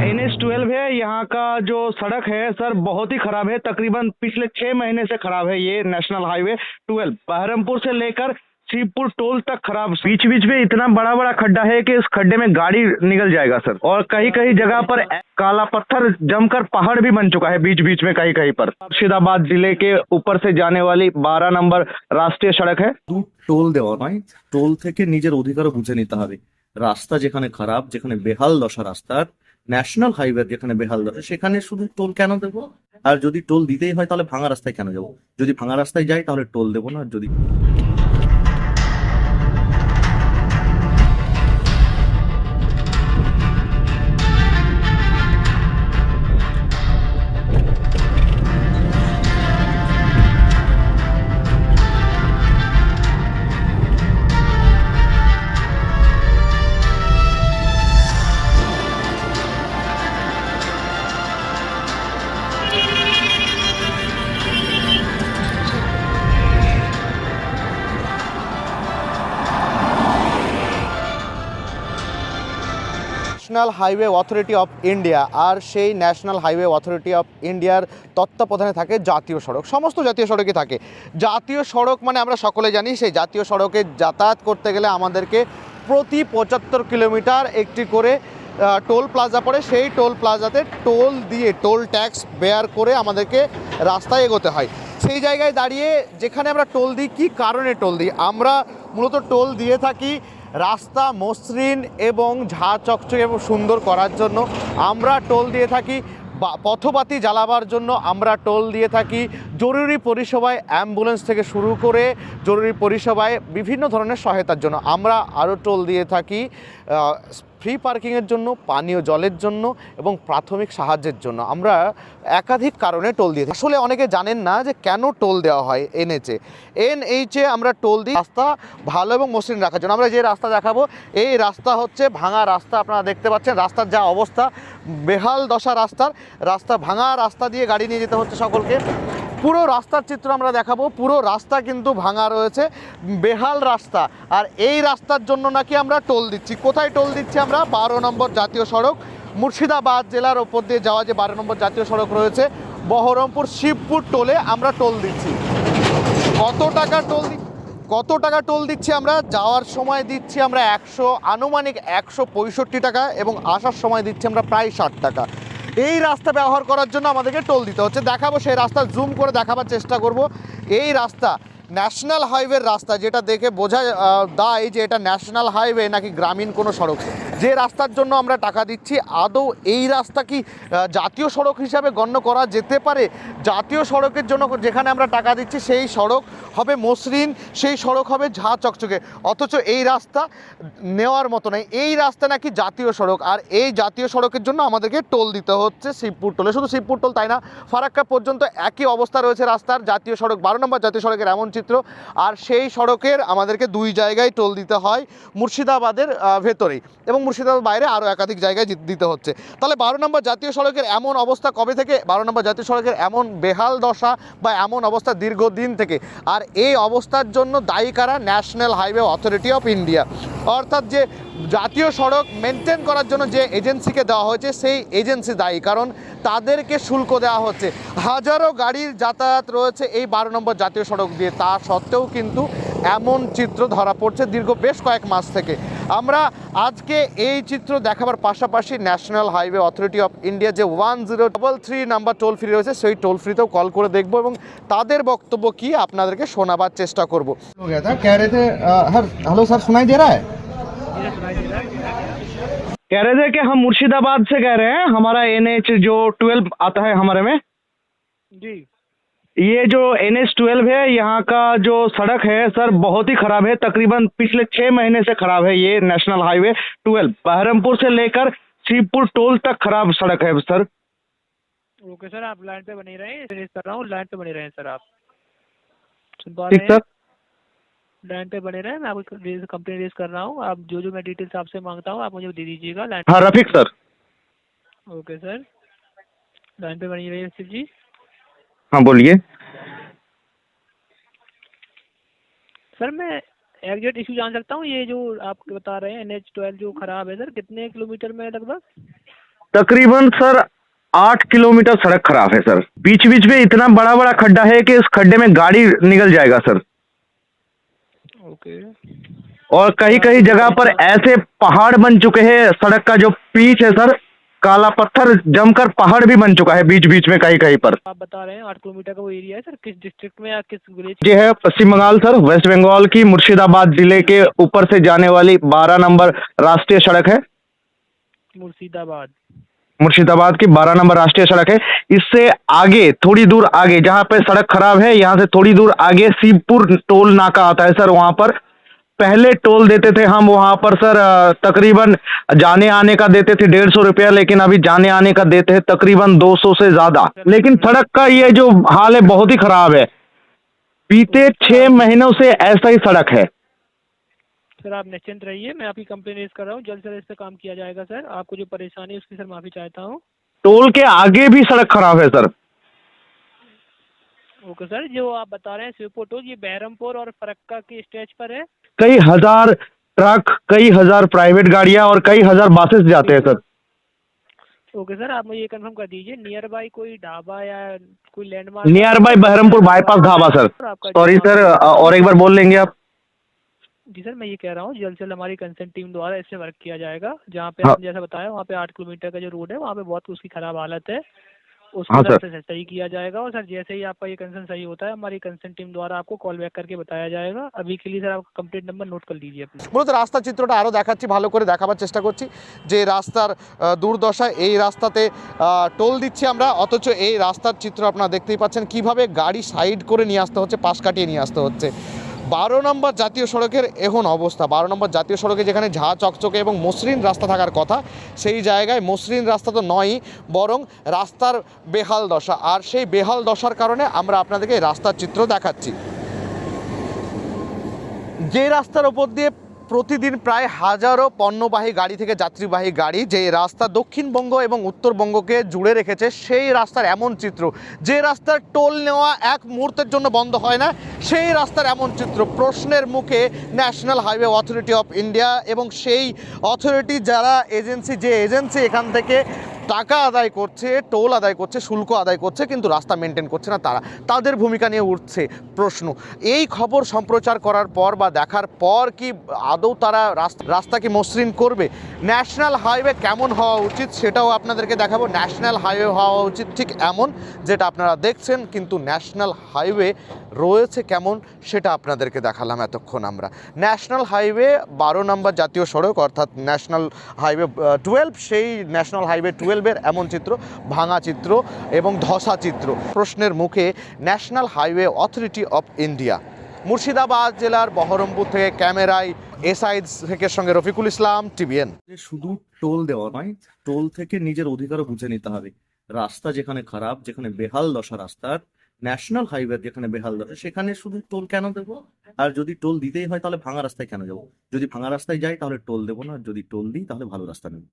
N H twelve है यहाँ का जो सड़क है सर बहुत ही खराब है तकरीबन पिछले छह महीने से खराब है ये नेशनल हाईवे ट्वेल्व बहरमपुर से लेकर शिवपुर टोल तक खराब बीच बीच में इतना बड़ा बड़ा खड्डा है कि इस खड्डे में गाड़ी निकल जाएगा सर और कहीं कहीं जगह पर काला पत्थर जमकर पहाड़ भी बन चुका है बीच बीच में कहीं कहीं पर मुर्शिदाबाद जिले के ऊपर से जाने वाली बारह नंबर राष्ट्रीय सड़क है শুধু টোল দেওয়া নয় টোল থেকে নিজের অধিকারও বুঝে নিতে হবে রাস্তা যেখানে খারাপ যেখানে বেহাল দশা রাস্তার ন্যাশনাল হাইওয়ে যেখানে বেহাল দশা সেখানে শুধু টোল কেন দেব? আর যদি টোল দিতেই হয়, তাহলে ভাঙা রাস্তায় কেন যাব যদি ভাঙা রাস্তায় যাই, তাহলে টোল দেবো না যদি national highway authority of India আর সেই ন্যাশনাল হাইওয়ে অথরিটি অফ ইন্ডিয়ার তত্ত্বাবধানে থাকে জাতীয় সড়ক। সমস্ত জাতীয় সড়কই থাকে। জাতীয় সড়ক মানে আমরা সকলে জানি, সেই জাতীয় সড়কে যাতায়াত করতে গেলে আমাদেরকে প্রতি পঁচাত্তর কিলোমিটার একটি করে টোল প্লাজা পড়ে। সেই টোল প্লাজাতে টোল দিয়ে টোল ট্যাক্স বেয়ার করে আমাদেরকে রাস্তায় এগোতে হয়। সেই জায়গায় দাঁড়িয়ে যেখানে আমরা টোল দিই, কী কারণে টোল দিই? আমরা মূলত টোল দিয়ে থাকি রাস্তা, মসৃণ এবং ঝা চকচকে এবং সুন্দর করার জন্য আমরা টোল দিয়ে থাকি। পথপাতি জ্বালাবার জন্য আমরা টোল দিয়ে থাকি। জরুরি পরিষেবায় অ্যাম্বুলেন্স থেকে শুরু করে জরুরি পরিষেবায় বিভিন্ন ধরনের সহায়তার জন্য আমরা আরও টোল দিয়ে থাকি। ফ্রি পার্কিংয়ের জন্য, পানীয় জলের জন্য এবং প্রাথমিক সাহায্যের জন্য। আমরা একাধিক কারণে টোল দিয়ে আসলে অনেকে জানেন না যে কেন টোল দেওয়া হয় এনএচে এনএইচে আমরা টোল দিই রাস্তা ভালো এবং মসৃণ রাখার জন্য। আমরা যে রাস্তা দেখাবো, এই রাস্তা হচ্ছে ভাঙা রাস্তা। আপনারা দেখতে পাচ্ছেন রাস্তার যা অবস্থা, বেহাল দশা রাস্তার। রাস্তা ভাঙা রাস্তা দিয়ে গাড়ি নিয়ে যেতে হচ্ছে সকলকে। পুরো রাস্তার চিত্র আমরা দেখাবো। পুরো রাস্তা কিন্তু ভাঙা রয়েছে, বেহাল রাস্তা। আর এই রাস্তার জন্য নাকি আমরা টোল দিচ্ছি। কোথায় টোল দিচ্ছি আমরা? বারো নম্বর জাতীয় সড়ক, মুর্শিদাবাদ জেলার ওপর দিয়ে যাওয়া যে বারো নম্বর জাতীয় সড়ক রয়েছে, বহরমপুর শিবপুর টোলে আমরা টোল দিচ্ছি। কত টাকা টোল দি কত টাকা টোল দিচ্ছি আমরা? যাওয়ার সময় দিচ্ছি আমরা একশো, আনুমানিক একশো পঁয়ষট্টি টাকা এবং আসার সময় দিচ্ছি আমরা প্রায় ষাট টাকা। এই রাস্তা ব্যবহার করার জন্য আমাদেরকে টোল দিতে হচ্ছে। দেখাবো সেই রাস্তা জুম করে দেখাবার চেষ্টা করব। এই রাস্তা ন্যাশনাল হাইওয়ের রাস্তা, যেটা দেখে বোঝা দায় যে এটা ন্যাশনাল হাইওয়ে নাকি গ্রামীণ কোনো সড়ক। যে রাস্তার জন্য আমরা টাকা দিচ্ছি, আদৌ এই রাস্তা কি জাতীয় সড়ক হিসাবে গণ্য করা যেতে পারে? জাতীয় সড়কের জন্য যেখানে আমরা টাকা দিচ্ছি, সেই সড়ক হবে মসৃণ, সেই সড়ক হবে ঝা চকচকে। অথচ এই রাস্তা নেওয়ার মতো নয় এই রাস্তা নাকি জাতীয় সড়ক, আর এই জাতীয় সড়কের জন্য আমাদেরকে টোল দিতে হচ্ছে শিবপুর টোলে। শুধু শিবপুর টোল তাই না, ফারাক্কা পর্যন্ত একই অবস্থা রয়েছে রাস্তার, জাতীয় সড়ক, বারো নম্বর জাতীয় সড়কের এমন চিত্র। আর সেই সড়কের আমাদেরকে দুই জায়গায় টোল দিতে হয় মুর্শিদাবাদের ভেতরেই। এবং মুর্শিদাবাদ বাইরে আরও একাধিক জায়গায় দিতে হচ্ছে। তাহলে বারো নম্বর জাতীয় সড়কের এমন অবস্থা কবে থেকে? বারো নম্বর জাতীয় সড়কের এমন বেহাল দশা বা এমন অবস্থা দীর্ঘদিন থেকে? আর এই অবস্থার জন্য দায়ী কারা? National highway authority of India. অর্থাৎ যে জাতীয় সড়ক মেনটেন করার জন্য যে এজেন্সিকে দেওয়া হয়েছে, সেই এজেন্সি দায়ী। কারণ তাদেরকে শুল্ক দেওয়া হচ্ছে। হাজারো গাড়ির যাতায়াত রয়েছে এই বারো নম্বর জাতীয় সড়ক দিয়ে। তা সত্ত্বেও কিন্তু এমন চিত্র ধরা পড়ছে দীর্ঘ বেশ কয়েক মাস থেকে। আমরা আজকে এই চিত্র দেখাবার পাশাপাশি national highway authority of India যে one zero double three number toll free রয়েছে সেই টোল ফ্রিতেও কল করে দেখব এবং তাদের বক্তব্য কি আপনাদেরকে শোনাবার চেষ্টা করব हो गया था कह रहे थे अ, हर हेलो सर सुनाई दे रहा है कह रहे थे कि हम मुर्शिदाबाद से कह रहे हैं हमारा एन एच जो ट्वेल्व आता है हमारे में जी ये जो एन एच ट्वेल्व है यहाँ का जो सड़क है सर बहुत ही खराब है। तकरीबन पिछले छह महीने से खराब है ये नेशनल हाईवे ट्वेल्व बहरमपुर से लेकर शिवपुर टोल तक खराब सड़क है सर। ओके सर आप लाइन पे बने रहें। कर रहा हूँ। लाइन पे बने रहें सर आप। ठीक सर। लाइन पे बने रहें मैं आपको कंप्लेन रेज कर रहा हूँ। आप जो जो मैं डिटेल्स आपसे माँगता हूँ आप मुझे दे दीजिएगा। लाइन हाँ Rafiq sir. Okay sir. Line पे बनी रहिए शिव जी। हाँ बोलिए। सर मैं एग्जैक्ट इशू जान सकता हूँ ये जो आप बता रहे हैं एन एच ट्वेल्व जो खराब है सर कितने किलोमीटर में है लगभग? तकरीबन सर आठ किलोमीटर सड़क खराब है सर। बीच बीच में इतना बड़ा बड़ा खड्डा है कि इस खड्डे में गाड़ी निकल जाएगा सर। ओके और कहीं कहीं जगह पर ऐसे पहाड़ बन चुके हैं सड़क का जो पीच है सर काला पत्थर जमकर पहाड़ भी बन चुका है बीच बीच में कहीं कहीं पर। आप बता रहे हैं आठ किलोमीटर का वो एरिया है सर किस डिस्ट्रिक्ट में या किस विलेज ये है पश्चिम बंगाल सर वेस्ट बंगाल की मुर्शिदाबाद ज़िले के ऊपर से जाने वाली बारह नंबर राष्ट्रीय सड़क है। मुर्शिदाबाद। मुर्शिदाबाद की बारह नंबर राष्ट्रीय सड़क है। इससे आगे थोड़ी दूर आगे जहाँ पे सड़क खराब है यहाँ से थोड़ी दूर आगे शिवपुर टोल नाका आता है सर वहाँ पर पहले टोल देते थे हम वहाँ पर सर तकरीबन जाने आने का देते थे डेढ़ सौ रुपया लेकिन अभी जाने आने का देते हैं तकरीबन दो सौ से ज़्यादा। लेकिन सड़क का ये जो हाल है बहुत ही खराब है। बीते छह महीनों से ऐसा ही सड़क है। सर आप निश्चिंत रहिए मैं आपकी कंप्लेन रेज कर रहा हूँ। जल्द से जल्द इस पर काम किया जाएगा सर। आपको जो परेशानी है उसकी सर माफ़ी चाहता हूँ। टोल के आगे भी सड़क खराब है सर। ओके सर जो आप बता रहे हैं शिवपुर टोल ये बहरमपुर और फरक्का के स्टेज पर है। कई हज़ार ट्रक कई हज़ार प्राइवेट गाड़ियाँ और कई हज़ार बसेस जाते हैं सर। ओके सर आप मुझे ये कंफर्म कर दीजिए नियर बाई कोई ढाबा या कोई landmark near by Baharampur bypass dhaba sir sorry sir और एक बार बोल लेंगे आप। जी सर मैं ये कह रहा हूँ जल्द से जल्द हमारी कंसर्न टीम द्वारा इससे वर्क किया जाएगा जहाँ पे हाँ। जैसा बताया वहाँ पे आठ किलोमीटर का जो रोड है वहाँ पे बहुत उसकी खराब हालत हाँ, उसको सर। सर से सही किया जाएगा और सर जैसे ही आपका ये कंसर्न सही होता है हमारी कंसर्न टीम द्वारा आपको कॉल बैक करके बताया जाएगा अभी के लिए सर आप कंप्लीट नंबर नोट कर लीजिए अपना মূলত রাস্তার চিত্রটা আরও দেখাচ্ছি ভালো করে দেখাবার চেষ্টা করছি যে রাস্তার আহ, দুর্দশা এই রাস্তাতে আহ, টোল দিচ্ছি আমরা অথচ এই রাস্তার চিত্র আপনারা দেখতেই পাচ্ছেন কিভাবে গাড়ি সাইড করে নিয়ে আসতে হচ্ছে পাশ কাটিয়ে নিয়ে আসতে হচ্ছে বারো নম্বর জাতীয় সড়কের এখন অবস্থা। বারো নম্বর জাতীয় সড়কে যেখানে ঝা, চকচকে এবং মসৃণ রাস্তা থাকার কথা, সেই জায়গায় মসৃণ রাস্তা তো নয়ই, বরং রাস্তার বেহাল দশা। আর সেই বেহাল দশার কারণে আমরা আপনাদেরকে রাস্তার চিত্র দেখাচ্ছি। যে রাস্তার ওপর দিয়ে প্রতিদিন প্রায় হাজারো পণ্যবাহী গাড়ি থেকে যাত্রীবাহী গাড়ি যে রাস্তা দক্ষিণবঙ্গ এবং উত্তরবঙ্গকে জুড়ে রেখেছে, সেই রাস্তার এমন চিত্র। যে রাস্তার টোল নেওয়া এক মুহূর্তের জন্য বন্ধ হয় না, সেই রাস্তার এমন চিত্র। প্রশ্নের মুখে national highway authority of India এবং সেই অথরিটি যারা এজেন্সি, যে এজেন্সি এখান থেকে টাকা আদায় করছে, টোল আদায় করছে, শুল্ক আদায় করছে, কিন্তু রাস্তা মেনটেন করছে না তারা। তাদের ভূমিকা নিয়ে উঠছে প্রশ্ন। এই খবর সম্প্রচার করার পর বা দেখার পর কি আদৌ তারা রাস্তা রাস্তা কি মসৃণ করবে? ন্যাশনাল হাইওয়ে কেমন হওয়া উচিত সেটাও আপনাদেরকে দেখাবো। ন্যাশনাল হাইওয়ে হওয়া উচিত ঠিক এমন যেটা আপনারা দেখছেন, কিন্তু ন্যাশনাল হাইওয়ে রয়েছে কেমন সেটা আপনাদেরকে দেখালাম এতক্ষণ আমরা। ন্যাশনাল হাইওয়ে বারো নম্বর জাতীয় সড়ক, অর্থাৎ ন্যাশনাল হাইওয়ে টুয়েলভ সেই ন্যাশনাল হাইওয়ে টুয়েলভের এমন চিত্র, ভাঙা চিত্র এবং ধসা চিত্র। প্রশ্নের মুখে, national highway authority of India, Murshidabad জেলার বহরমপুর থেকে ক্যামেরায় এসআই শেখের সঙ্গে রফিকুল ইসলাম, টিভিএন। শুধু টোল দেওয়া নয়, টোল থেকে নিজের অধিকারও বুঝে নিতে হবে। রাস্তা যেখানে খারাপ, যেখানে বেহাল দশা রাস্তার ন্যাশনাল হাইওয়ে যেখানে বেহাল দশা, সেখানে শুধু টোল কেন দেবো? আর যদি টোল দিতেই হয় তাহলে ভাঙা রাস্তায় কেন যাব? যদি ভাঙা রাস্তায় যাই তাহলে টোল দেবো না যদি টোল দিই তাহলে ভালো রাস্তা নেব